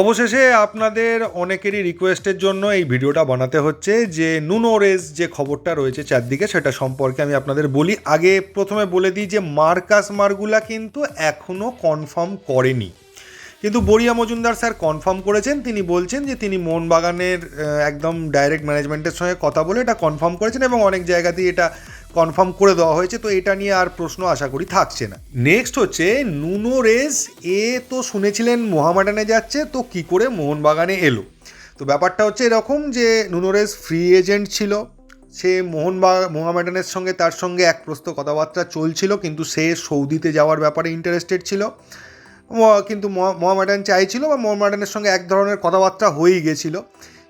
অবশেষে আপনাদের অনেকেরই রিকোয়েস্টের জন্য এই ভিডিওটা বানাতে হচ্ছে যে নুনোরেস যে খবরটা রয়েছে চারদিকে সেটা সম্পর্কে আমি আপনাদের বলি। আগে প্রথমে বলে দিই যে মার্কাস মার্গুলা কিন্তু এখনও কনফার্ম করেনি। কিন্তু বড়িয়া মজুমদার স্যার কনফার্ম করেছেন, তিনি বলছেন যে তিনি মোহনবাগানের একদম ডাইরেক্ট ম্যানেজমেন্টের সঙ্গে কথা বলে এটা কনফার্ম করেছেন এবং অনেক জায়গাতেই এটা কনফার্ম করে দেওয়া হয়েছে, তো এটা নিয়ে আর প্রশ্ন আশা করি থাকছে না। নেক্সট হচ্ছে, নুনো রেস এ তো শুনেছিলেন মোহামেডানে যাচ্ছে, তো কি করে মোহনবাগানে এলো? তো ব্যাপারটা হচ্ছে এরকম যে নুনোরেস ফ্রি এজেন্ট ছিল, সে মোহনবা, মোহামেডানের সঙ্গে তার সঙ্গে এক প্রস্ত কথাবার্তা চলছিল, কিন্তু সে সৌদিতে যাওয়ার ব্যাপারে ইন্টারেস্টেড ছিল। কিন্তু মোহা- মোহামেডান চাইছিল বা মোহামেডানের সঙ্গে এক ধরনের কথাবার্তা হয়েই গেছিল,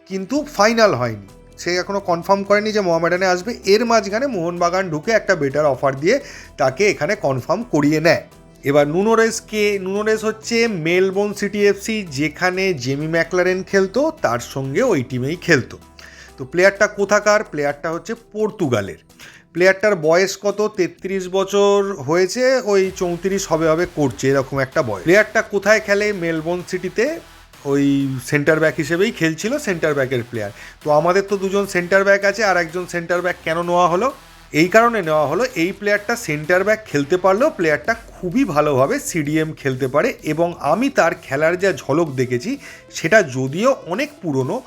কিন্তু ফাইনাল হয়নি। সে এখনও কনফার্ম করেনি যে মোহামেডানে আসবে। এর মাঝখানে মোহনবাগান ঢুকে একটা বেটার অফার দিয়ে তাকে এখানে কনফার্ম করিয়ে নেয়। এবার নুনোরেস কে? নুনোরেস হচ্ছে মেলবোর্ন সিটি এফসি যেখানে জেমি ম্যাকলারেন খেলতো, তার সঙ্গে ওই টিমেই খেলতো। তো প্লেয়ারটা কোথাকার? প্লেয়ারটা হচ্ছে পর্তুগালের। প্লেয়ারটার বয়স কত? তেত্রিশ বছর হয়েছে, ওই চৌত্রিশ হবে হবে করছে, এরকম একটা বয়স। প্লেয়ারটা কোথায় খেলে? মেলবোর্ন সিটিতে। ওই সেন্টার ব্যাক হিসেবেই খেলছিল সেন্টার ব্যাকের প্লেয়ার তো আমাদের তো দুজন সেন্টার ব্যাক আছে আর একজন সেন্টার ব্যাক কেন নেওয়া হলো? এই কারণে নেওয়া হলো, এই প্লেয়ারটা সেন্টার ব্যাক খেলতে পারলেও প্লেয়ারটা খুবই ভালোভাবে সিডিএম খেলতে পারে এবং আমি তার খেলার যা ঝলক দেখেছি, সেটা যদিও অনেক পুরনো,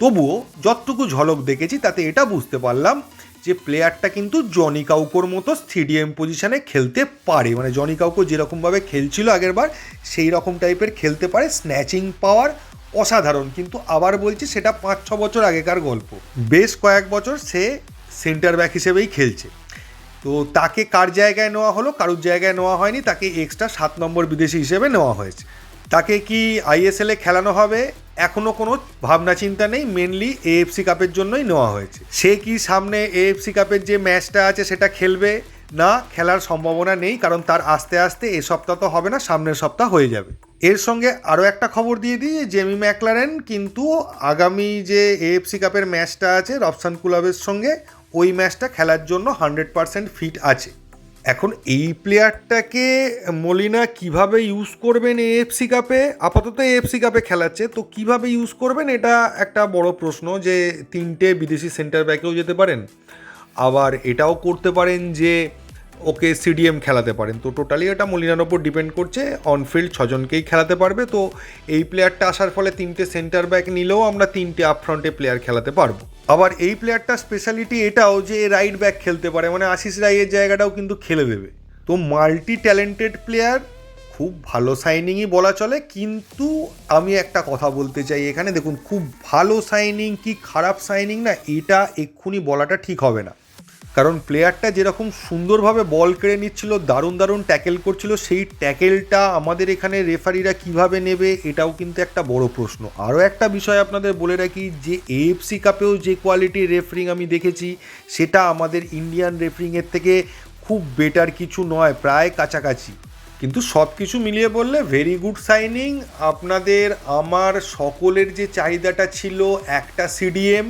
তবুও যতটুকু ঝলক দেখেছি তাতে এটা বুঝতে পারলাম যে প্লেয়ারটা কিন্তু জনি কাউকোর মতো স্টেডিয়াম পজিশনে খেলতে পারে। মানে জনি কাউকো যেরকমভাবে খেলছিল আগেরবার সেই রকম টাইপের খেলতে পারে। স্ন্যাচিং পাওয়ার অসাধারণ। কিন্তু আবার বলছি, সেটা পাঁচ ছ বছর আগেকার গল্প। বেশ কয়েক বছর সে সেন্টার ব্যাক হিসেবেই খেলছে। তো তাকে কার জায়গায় নেওয়া হলো? কারুর জায়গায় নেওয়া হয়নি। তাকে এক্সট্রা সাত নম্বর বিদেশি হিসেবে নেওয়া হয়েছে। তাকে কি আইএসএলে খেলানো হবে? এখনও কোনো ভাবনা চিন্তা নেই। মেনলি এএফসি কাপের জন্যই নেওয়া হয়েছে। সে কি সামনে এএফসি কাপের যে ম্যাচটা আছে সেটা খেলবে? না, খেলার সম্ভাবনা নেই, কারণ তার আস্তে আস্তে এ সপ্তাহ তো হবে না, সামনের সপ্তাহ হয়ে যাবে। এর সঙ্গে আরও একটা খবর দিয়ে দিই জেমি ম্যাকলারেন কিন্তু আগামী যে এএফসি কাপের ম্যাচটা আছে রফসান কুলাবের সঙ্গে, ওই ম্যাচটা খেলার জন্য হান্ড্রেড পারসেন্ট ফিট আছে। এখন এই প্লেয়ারটাকে মলিনা কীভাবে ইউজ করবেন এএফসি কাপে আপাতত এএফসি কাপে খেলাচ্ছে, তো কীভাবে ইউজ করবেন? এটা একটা বড় প্রশ্ন যে তিনটে বিদেশি সেন্টার ব্যাকেও যেতে পারেন। আবার এটাও করতে পারেন যে ওকে সিডিএম খেলাতে পারেন। তো টোটালি এটা মলিনার ওপর ডিপেন্ড করছে। অনফিল্ড ছজনকেই খেলাতে পারবে। তো এই প্লেয়ারটা আসার ফলে তিনটে সেন্টার ব্যাক নিলেও আমরা তিনটে আপফ্রন্টে প্লেয়ার খেলাতে পারব। আবার এই প্লেয়ারটার স্পেশালিটি এটাও যে রাইট ব্যাক খেলতে পারে মানে আশিস রাইয়ের জায়গাটাও কিন্তু খেলে দেবে। তো মাল্টি ট্যালেন্টেড প্লেয়ার খুব ভালো সাইনিংই বলা চলে। কিন্তু আমি একটা কথা বলতে চাই এখানে। দেখুন, খুব ভালো সাইনিং কি খারাপ সাইনিং না, এটা এক্ষুনি বলাটা ঠিক হবে না। কারণ প্লেয়ারটা যেরকম সুন্দরভাবে বল কেড়ে নিচ্ছিল, দারুণ দারুণ ট্যাকেল করছিল, সেই ট্যাকেলটা আমাদের এখানে রেফারিরা কীভাবে নেবে এটাও কিন্তু একটা বড় প্রশ্ন। আরও একটা বিষয় আপনাদের বলে রাখি, যে এএফসি কাপেও যে কোয়ালিটির রেফারিং আমি দেখেছি, সেটা আমাদের ইন্ডিয়ান রেফারিংয়ের থেকে খুব বেটার কিছু নয়, প্রায় কাছাকাছি। কিন্তু সব কিছু মিলিয়ে বললে ভেরি গুড সাইনিং আপনাদের আমার সকলের যে চাহিদাটা ছিল একটা সিডিএম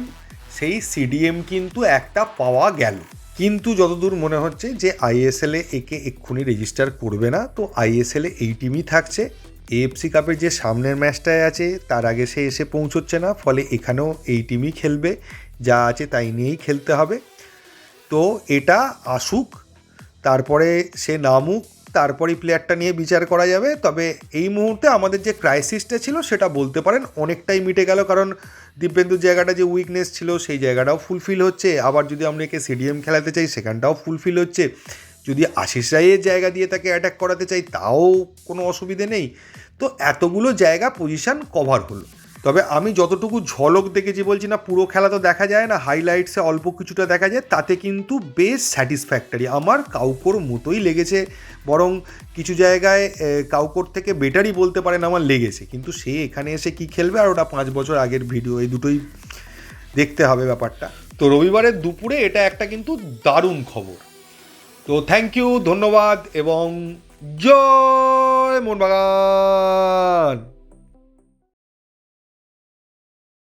সেই সিডিএম কিন্তু একটা পাওয়া গেল। কিন্তু যতদূর মনে হচ্ছে যে আইএসএলে একে এক্ষুনি রেজিস্টার করবে না, তো আইএসএলে এই টিমই থাকছে। এএফসি কাপের যে সামনের ম্যাচটায় আছে, তার আগে সে এসে পৌঁছচ্ছে না, ফলে এখানেও এই টিমই খেলবে। যা আছে তাই নিয়েই খেলতে হবে। তো এটা আসুক, তারপরে সে নামুক তারপরেই প্লেয়ারটা নিয়ে বিচার করা যাবে। তবে এই মুহূর্তে আমাদের যে ক্রাইসিসটা ছিল, সেটা বলতে পারেন অনেকটাই মিটে গেল। কারণ দিব্যেন্দুর জায়গাটা যে উইকনেস ছিল, সেই জায়গাটাও ফুলফিল হচ্ছে। আবার যদি আমরা একে সিডিএম খেলাতে চাই, সেখানটাও ফুলফিল হচ্ছে। যদি আশিস রায়ের জায়গা দিয়ে তাকে অ্যাটাক করাতে চাই, তাও কোনো অসুবিধে নেই। তো এতগুলো জায়গা পজিশন কভার হলো। তবে আমি যতটুকু ঝলক দেখেছি বলছি না, পুরো খেলা তো দেখা যায় না হাইলাইটসে অল্প কিছুটা দেখা যায়, তাতে কিন্তু বেশ স্যাটিসফ্যাক্টরি আমার কাউকোর মতোই লেগেছে, বরং কিছু জায়গায় কাউকোর থেকে বেটারই বলতে পারেন আমার লেগেছে। কিন্তু সে এখানে এসে কি খেলবে, আর ওটা পাঁচ বছর আগের ভিডিও এই দুটোই দেখতে হবে ব্যাপারটা। তো রবিবারের দুপুরে এটা একটা কিন্তু দারুণ খবর। তো থ্যাংক ইউ ধন্যবাদ, এবং জয় মোহনবাগান!